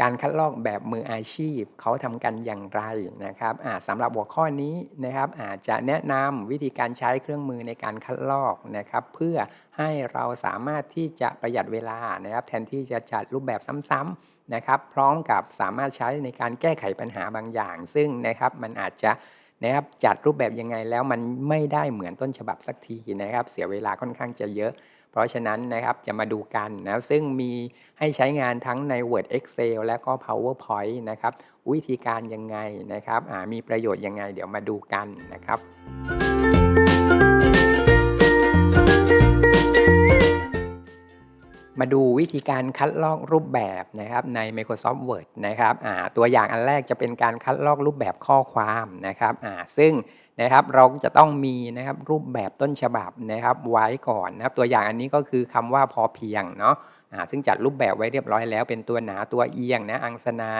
การคัดลอกแบบมืออาชีพเขาทำกันอย่างไรนะครับสำหรับหัวข้อนี้นะครับอาจจะแนะนำวิธีการใช้เครื่องมือในการคัดลอกนะครับ เพื่อให้เราสามารถที่จะประหยัดเวลานะครับ แทนที่จะจัดรูปแบบซ้ำๆนะครับ พร้อมกับสามารถใช้ในการแก้ไขปัญหาบางอย่าง ซึ่งนะครับมันอาจจะนะครับจัดรูปแบบยังไงแล้วมันไม่ได้เหมือนต้นฉบับสักทีนะครับ เสียเวลาค่อนข้างจะเยอะ เพราะฉะนั้นนะครับจะมาดูกันนะซึ่งมีให้ใช้งานทั้งใน Word Excel และก็ PowerPoint นะครับวิธีการยังไงนะครับมีประโยชน์ยังไงเดี๋ยวมาดูกันนะครับ มาดูวิธีการคัดลอกรูปแบบนะครับใน Microsoft Word นะครับตัวอย่างอันแรกจะเป็นการคัดลอกรูปแบบข้อความนะครับซึ่ง นะครับ เราจะต้องมีนะครับรูปแบบต้นฉบับนะครับไว้ก่อนนะครับ ตัวอย่างอันนี้ก็คือคำว่าพอเพียงเนาะซึ่งจัดรูปแบบไว้เรียบร้อยแล้วเป็นตัวหนาตัวเอียงนะอังสนา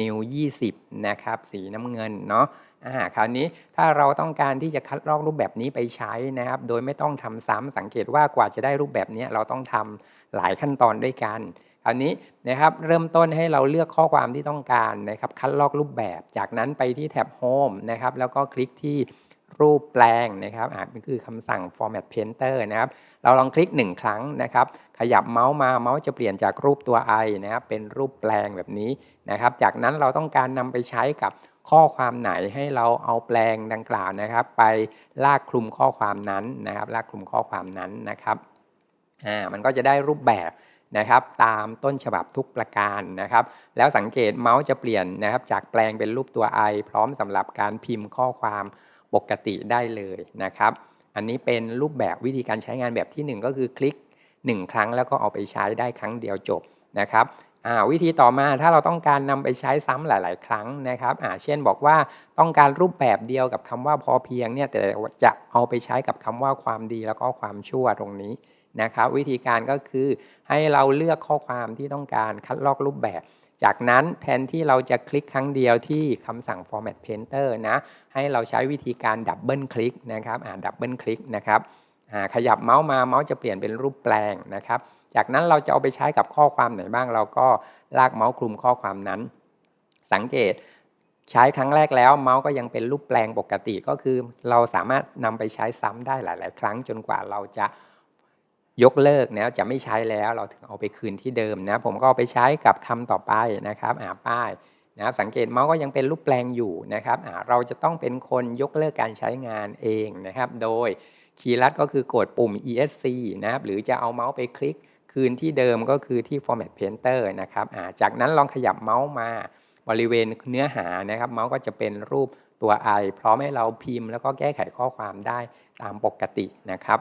นิว 20 นะครับสีน้ำเงินเนาะอ่าคราวนี้ถ้าเราต้องการที่จะคัดลอกรูปแบบนี้ไปใช้นะครับ โดยไม่ต้องทำซ้ำสังเกตว่ากว่าจะได้รูปแบบนี้เราต้องทำหลายขั้นตอนด้วยกันคราวนี้นะครับเริ่มต้นให้เราเลือกข้อความที่ต้องการนะครับคัดลอกรูปแบบ จากนั้นไปที่แท็บ Home นะครับแล้วก็คลิกที่ รูปแปลงนะครับอ่านี่คือคำสั่ง format painter นะครับ เราลองคลิก 1 ครั้งนะครับ ขยับเมาส์มาเมาส์จะเปลี่ยนจากรูปตัว i นะครับ เป็นรูปแปลงแบบนี้นะครับ จากนั้นเราต้องการนำไปใช้กับข้อความไหนให้เราเอาแปลงดังกล่าวนะครับ ไปลากคลุมข้อความนั้นนะครับ ลากคลุมข้อความนั้นนะครับอ่ามันก็จะได้รูปแบบนะครับตามต้นฉบับทุกประการนะครับ แล้วสังเกตเมาส์จะเปลี่ยนนะครับจากแปลงเป็นรูปตัว i พร้อมสำหรับการพิมพ์ข้อความ ปกติได้เลยนะครับ อันนี้เป็นรูปแบบวิธีการใช้งานแบบที่ 1 ก็คือคลิก 1 ครั้งแล้วก็เอาไปใช้ได้ครั้งเดียวจบนะครับวิธีต่อมาถ้าเราต้องการนำไปใช้ซ้ำหลาย ๆ ครั้งนะครับเช่นบอกว่าต้องการรูปแบบเดียวกับคำว่าพอเพียงเนี่ยแต่จะเอาไปใช้กับคำว่าความดีแล้วก็ความชั่วตรงนี้นะครับ วิธีการก็คือให้เราเลือกข้อความที่ต้องการคัดลอกรูปแบบ จากนั้นแทนที่เราจะคลิกครั้งเดียวที่คำสั่ง format painter นะ ให้เราใช้วิธีการดับเบิลคลิกนะครับอ่าดับเบิลคลิกนะครับขยับเมาส์มาเมาส์จะเปลี่ยนเป็นรูปแปลงนะครับ จากนั้นเราจะเอาไปใช้กับข้อความไหนบ้าง เราก็ลากเมาส์คลุมข้อความนั้น สังเกตใช้ครั้งแรกแล้วเมาส์ก็ยังเป็นรูปแปลงปกติก็คือ เราสามารถนำไปใช้ซ้ำได้หลาย ๆ ครั้งจนกว่าเราจะ ยกเลิกนะจะไม่ใช้แล้วเราถึงเอาไปคืนที่เดิมนะผมก็เอาไปใช้กับคำต่อไปนะครับอ่าป้ายนะสังเกตเมาส์ก็ยังเป็นรูปแปลงอยู่นะครับอ่าเราจะต้องเป็นคนยกเลิกการใช้งานเองนะครับ โดยคีย์ลัดก็คือกดปุ่ม ESC นะครับหรือจะเอาเมาส์ไปคลิกคืนที่เดิมก็คือที่ Format Painter นะครับอ่าจากนั้นลองขยับเมาส์มาบริเวณเนื้อหานะครับ เมาส์ก็จะเป็นรูปตัว i พร้อมให้เราพิมพ์แล้วก็แก้ไขข้อความได้ตามปกตินะครับ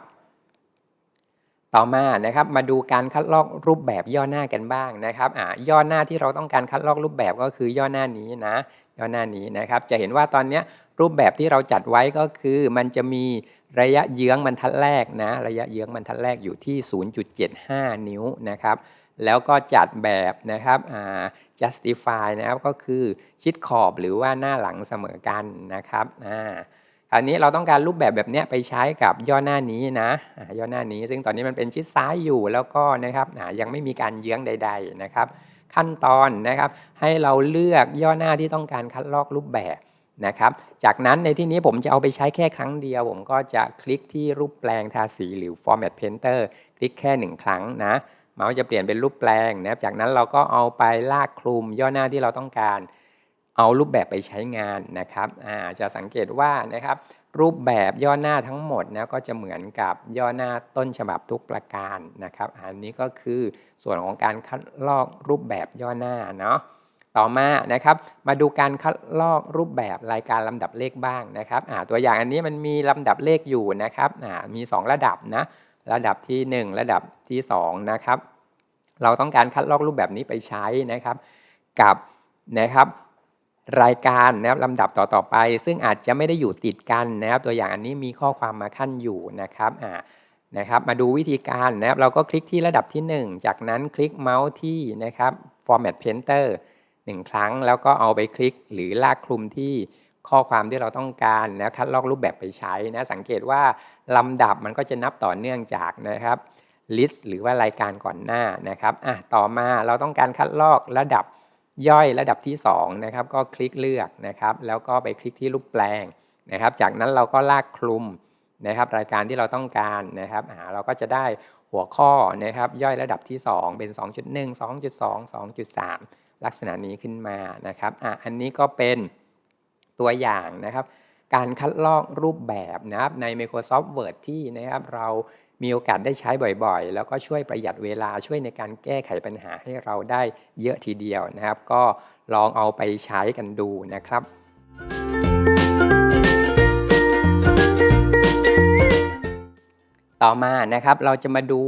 ต่อมานะครับมาดูการคัดลอกรูปแบบย่อหน้ากันบ้างนะครับอ่าย่อหน้าที่เราต้องการคัดลอกรูปแบบก็คือย่อหน้านี้นะย่อหน้านี้นะครับ จะเห็นว่าตอนนี้รูปแบบที่เราจัดไว้ก็คือมันจะมีระยะเยื้องบรรทัดแรกนะ ระยะเยื้องบรรทัดแรกอยู่ที่ 0.75 นิ้วนะครับแล้วก็จัดแบบนะครับอ่า justify นะครับก็คือชิดขอบหรือว่าหน้าหลังเสมอกันนะครับอ่า อันนี้เราต้องการรูปแบบแบบนี้ไปใช้กับย่อหน้านี้นะย่อหน้านี้ ซึ่งตอนนี้มันเป็นชิดซ้ายอยู่แล้วก็นะครับยังไม่มีการเยื้องใด ๆนะครับ ขั้นตอนนะครับ ให้เราเลือกย่อหน้าที่ต้องการคัดลอกรูปแบบนะครับ จากนั้นในที่นี้ผมจะเอาไปใช้แค่ครั้งเดียว ผมก็จะคลิกที่รูปแปลงทาสีหรือ format painter คลิกแค่1ครั้งนะเมาส์จะเปลี่ยนเป็นรูปแปลงนะครับ จากนั้นเราก็เอาไปลากคลุมย่อหน้าที่เราต้องการ เอารูปแบบไปใช้งานนะครับจะสังเกตว่านะครับรูปแบบย่อหน้าทั้งหมดนะก็จะเหมือนกับย่อหน้าต้นฉบับทุกประการนะครับ อันนี้ก็คือส่วนของการคัดลอกรูปแบบย่อหน้าเนาะต่อมานะครับมาดูการคัดลอกรูปแบบรายการลำดับเลขบ้างนะครับตัวอย่างอันนี้มันมีลำดับเลขอยู่นะครับมี 2 ระดับนะระดับที่ 1 ระดับที่2นะครับเราต้องการคัดลอกรูปแบบนี้ไปใช้นะครับ กับนะครับ รายการนะครับลำดับต่อๆไป ซึ่งอาจจะไม่ได้อยู่ติดกันนะครับ ตัวอย่างอันนี้มีข้อความมาขั้นอยู่นะครับอ่านะครับ มาดูวิธีการนะครับ เราก็คลิกที่ระดับที่ 1 จากนั้นคลิกเมาส์ที่นะครับ format painter 1 ครั้งแล้วก็เอาไปคลิกหรือลากคลุมที่ข้อความที่เราต้องการนะคัดลอกรูปแบบไปใช้นะสังเกตว่าลำดับมันก็จะนับต่อเนื่องจากนะครับ list หรือว่ารายการก่อนหน้านะครับอะต่อมาเราต้องการคัดลอกระดับ ย่อยระดับที่2นะครับก็คลิกเลือกนะครับ แล้วก็ไปคลิกที่รูปแปลงนะครับ จากนั้นเราก็ลากคลุมนะครับ รายการที่เราต้องการนะครับเราก็จะได้หัวข้อนะครับ ย่อยระดับที่ 2 เป็น 2.1 2.2 2.3 ลักษณะนี้ขึ้นมานะครับอะอันนี้ก็เป็นตัวอย่างนะครับ การคัดลอกรูปแบบนะครับใน Microsoft Word ที่นะครับเรา มีโอกาสได้ใช้บ่อยๆ แล้วก็ช่วยประหยัดเวลาช่วยในการแก้ไขปัญหาให้เราได้เยอะทีเดียวนะครับ ก็ลองเอาไปใช้กันดูนะครับ ต่อมานะครับเราจะมาดู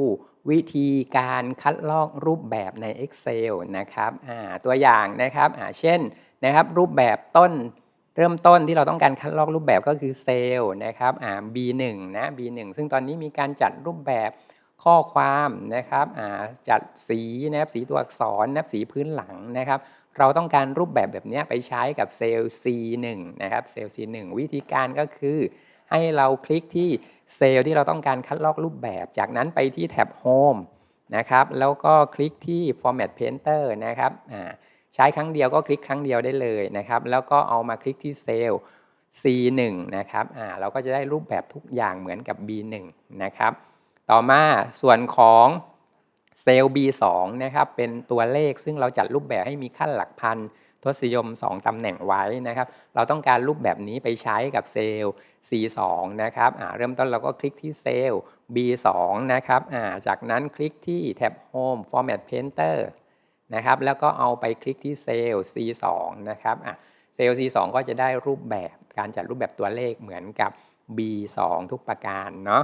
วิธีการคัดลอกรูปแบบใน Excel นะครับตัวอย่างนะครับเช่นนะครับรูปแบบต้น เริ่มต้นที่เราต้องการคัดลอกรูปแบบก็คือเซลล์นะครับอ่า B1 นะ B1 ซึ่งตอนนี้มีการจัดรูปแบบข้อความนะครับอ่าจัดสีนะครับสีตัวอักษรนะครับสีพื้นหลังนะครับ เราต้องการรูปแบบแบบนี้ไปใช้กับเซลล์ C1 นะครับเซลล์ C1 วิธีการก็คือให้เราคลิกที่เซลล์ที่เราต้องการคัดลอกรูปแบบ จากนั้นไปที่แท็บ Home นะครับ แล้วก็คลิกที่ Format Painter นะครับอ่า ใช้ครั้งเดียวก็คลิกครั้งเดียวได้เลยนะครับ แล้วก็เอามาคลิกที่เซลล์ C1 นะครับอ่าเราก็จะได้รูปแบบทุกอย่างเหมือนกับ B1 นะครับ ต่อมาส่วนของเซลล์ B2 นะครับเป็นตัวเลขซึ่งเราจัดรูปแบบให้มีขั้นหลักพันทศนิยม 2 ตำแหน่งไว้นะครับ เราต้องการรูปแบบนี้ไปใช้กับเซลล์ C2 นะครับเริ่มต้นเราก็คลิกที่เซลล์ B2 นะครับจากนั้นคลิกที่แท็บ Home Format Painter นะครับแล้วก็เอาไปคลิกที่เซลล์ C2 นะครับอะเซลล์ C2 ก็จะได้รูปแบบการจัดรูปแบบตัวเลขเหมือนกับ B2 ทุกประการเนาะ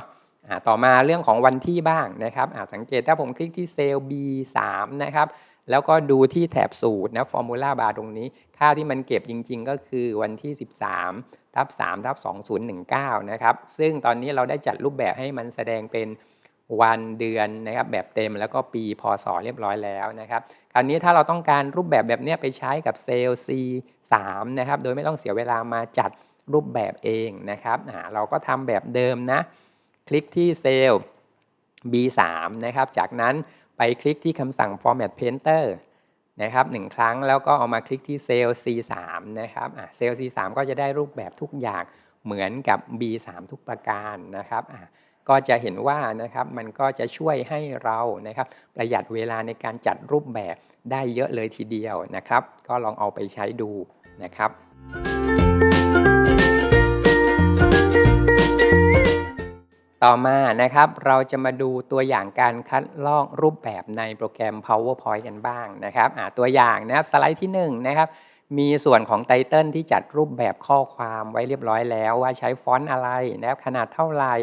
ะต่อมาเรื่องของวันที่บ้างนะครับสังเกตถ้าผมคลิกที่เซลล์ B3 นะครับแล้วก็ดูที่แถบสูตรนะฟอร์มูลาบาร์ตรงนี้ ค่าที่มันเก็บจริง ๆ ก็คือวันที่ 13ทับ3ทับ2019 นะครับ ซึ่งตอนนี้เราได้จัดรูปแบบให้มันแสดงเป็น วันเดือนนะครับแบบเต็มแล้วก็ปีพศเรียบร้อยแล้วนะครับคราวนี้ถ้าเราต้องการรูปแบบแบบนี้ไปใช้กับเซลล์ C3 นะครับโดยไม่ต้องเสียเวลามาจัดรูปแบบเองนะครับเราก็ทำแบบเดิมนะ คลิกที่เซลล์ B3 นะครับจากนั้นไปคลิกที่คำสั่ง Format Painter นะครับหนึ่งครั้งแล้วก็เอามาคลิกที่เซลล์ C3 นะครับเซลล์ C3 ก็จะได้รูปแบบทุกอย่างเหมือนกับ B3 ทุกประการนะครับ ก็จะเห็นว่านะครับมันก็จะช่วยให้เรานะครับประหยัดเวลาในการจัดรูปแบบได้เยอะเลยทีเดียวนะครับ ก็ลองเอาไปใช้ดูนะครับ ต่อมานะครับเราจะมาดูตัวอย่างการคัดลอกรูปแบบในโปรแกรม PowerPoint กันบ้างนะครับตัวอย่างนะครับสไลด์ที่1นนะครับมีส่วนของไตเติลที่จัดรูปแบบข้อความไว้เรียบร้อยแล้วว่าใช้ฟอนต์อะไรนะครับขนาดเท่าไหร่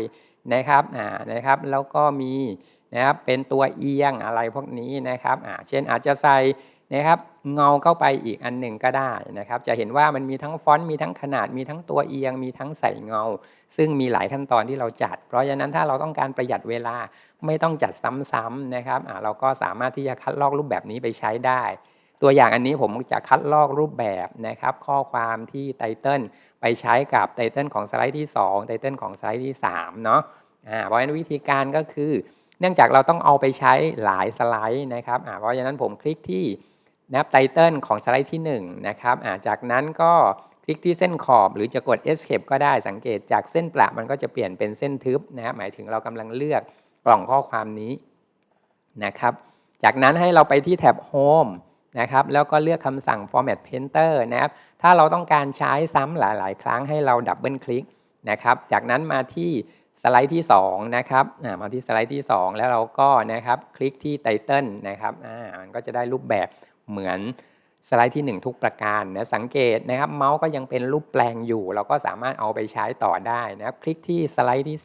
นะครับอ่านะครับแล้วก็มีนะครับเป็นตัวเอียงอะไรพวกนี้นะครับอ่าเช่นอาจจะใส่นะครับเงาเข้าไปอีกอันหนึ่งก็ได้นะครับ จะเห็นว่ามันมีทั้งฟอนต์มีทั้งขนาดมีทั้งตัวเอียง มีทั้งใส่เงา ซึ่งมีหลายขั้นตอนที่เราจัด เพราะฉะนั้นถ้าเราต้องการประหยัดเวลาไม่ต้องจัดซ้ำๆนะครับอ่าเราก็สามารถที่จะคัดลอกรูปแบบนี้ไปใช้ได้ ตัวอย่างอันนี้ผมจะคัดลอกรูปแบบนะครับ ข้อความที่ไตเติล ไปใช้กับไตเติลของสไลด์ที่2ไตเติลของสไลด์ที่3เนาะเพราะฉะนั้นวิธีการก็คือ เนื่องจากเราต้องเอาไปใช้หลายสไลด์นะครับเพราะฉะนั้นผมคลิกที่นับไตเติลของสไลด์ที่1นะครับจากนั้นก็คลิกที่เส้นขอบหรือจะกด escape ก็ได้สังเกตจากเส้นประมันก็จะเปลี่ยนเป็นเส้นทึบนะหมายถึงเรากำลังเลือกกล่องข้อความนี้นะครับ จากนั้นให้เราไปที่แท็บ Home นะครับแล้วก็เลือกคำสั่ง Format Painter นะครับถ้าเราต้องการใช้ซ้ำหลาย ๆ ครั้งให้เราดับเบิลคลิกนะครับจากนั้นมาที่สไลด์ที่2นะครับมาที่สไลด์ที่ 2 แล้วเราก็นะครับคลิกที่ไตเติลนะครับมันก็จะได้รูปแบบเหมือนสไลด์ที่ 1 ทุกประการนะสังเกตนะครับเมาส์ก็ยังเป็นรูปแปลงอยู่ เราก็สามารถเอาไปใช้ต่อได้นะครับ คลิกที่สไลด์ที่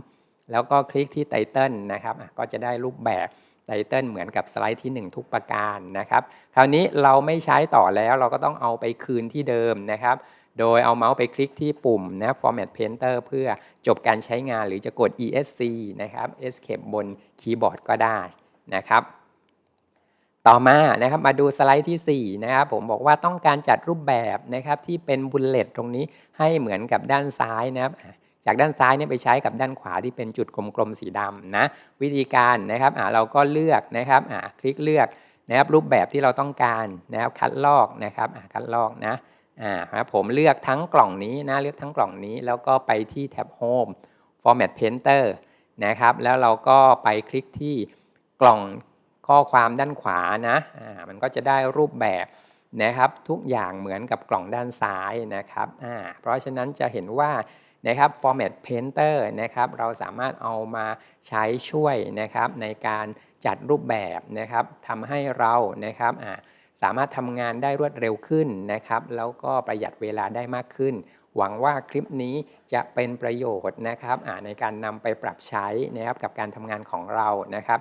3 แล้วก็คลิกที่ไตเติลนะครับก็จะได้รูปแบบ ไตเติลเหมือนกับสไลด์ที่ 1 ทุกประการนะครับคราวนี้เราไม่ใช้ต่อแล้วเราก็ต้องเอาไปคืนที่เดิมนะครับ โดยเอาเมาส์ไปคลิกที่ปุ่มนะ Format Painter เพื่อจบการใช้งานหรือจะกด ESC นะครับ Escape บนคีย์บอร์ดก็ได้นะครับต่อมานะครับมาดูสไลด์ที่ 4 นะครับผมบอกว่าต้องการจัดรูปแบบนะครับที่เป็นบุลเลตตรงนี้ให้เหมือนกับด้านซ้ายนะครับ จากด้านซ้ายเนี่ยไปใช้กับด้านขวาที่เป็นจุดกลมๆสีดำนะวิธีการนะครับเราก็เลือกนะครับคลิกเลือกนะครับรูปแบบที่เราต้องการนะครับคัดลอกนะครับอ่าคัดลอกนะอ่าครับผมเลือกทั้งกล่องนี้นะเลือกทั้งกล่องนี้ แล้วก็ไปที่แท็บ Home Format Painter นะครับแล้วเราก็ไปคลิกที่กล่องข้อความด้านขวานะอ่ามันก็จะได้รูปแบบนะครับทุกอย่างเหมือนกับกล่องด้านซ้ายนะครับอ่าเพราะฉะนั้นจะเห็นว่า นะครับ Format Painter นะครับเราสามารถเอามาใช้ช่วยนะครับในการจัดรูปแบบนะครับทำให้เรานะครับสามารถทำงานได้รวดเร็วขึ้นนะครับ แล้วก็ประหยัดเวลาได้มากขึ้น หวังว่าคลิปนี้จะเป็นประโยชน์นะครับในการนำไปปรับใช้นะครับกับการทำงานของเรานะครับ